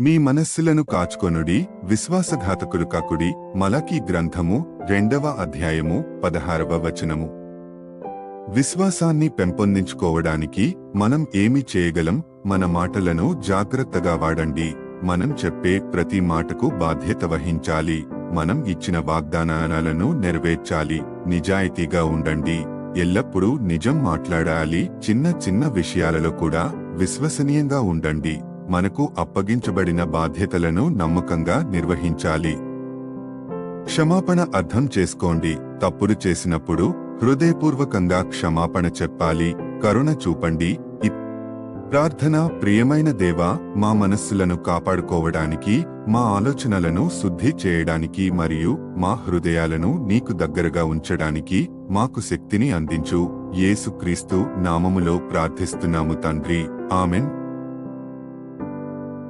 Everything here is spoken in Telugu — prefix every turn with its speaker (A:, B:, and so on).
A: మీ మనస్సులను కాచుకొనుడి విశ్వాసఘాతకులు కాకుడి. మలకీ గ్రంథము రెండవ అధ్యాయము పదహారవ వచనము. విశ్వాసాన్ని పెంపొందించుకోవడానికి మనం ఏమి చేయగలం? మన మాటలను జాగ్రత్తగా వాడండి. మనం చెప్పే ప్రతి మాటకు బాధ్యత వహించాలి. మనం ఇచ్చిన వాగ్దానాలను నెరవేర్చాలి. నిజాయితీగా ఉండండి. ఎల్లప్పుడూ నిజం మాట్లాడాలి. చిన్న చిన్న విషయాలలో కూడా విశ్వసనీయంగా ఉండండి. మనకు అప్పగించబడిన బాధ్యతలను నమ్మకంగా నిర్వహించాలి. క్షమాపణ అర్థం చేసుకోండి. తప్పులు చేసినప్పుడు హృదయపూర్వకంగా క్షమాపణ చెప్పాలి. కరుణ చూపండి. ప్రార్థన ప్రియమైన దేవా మా మనస్సులను కాపాడుకోవడానికి మా ఆలోచనలను శుద్ధి చేయడానికి మరియు మా హృదయాలను నీకు దగ్గరగా ఉంచడానికి మాకు శక్తిని అందించు. యేసుక్రీస్తు నామములో ప్రార్థిస్తున్నాము తండ్రి. ఆమెన్.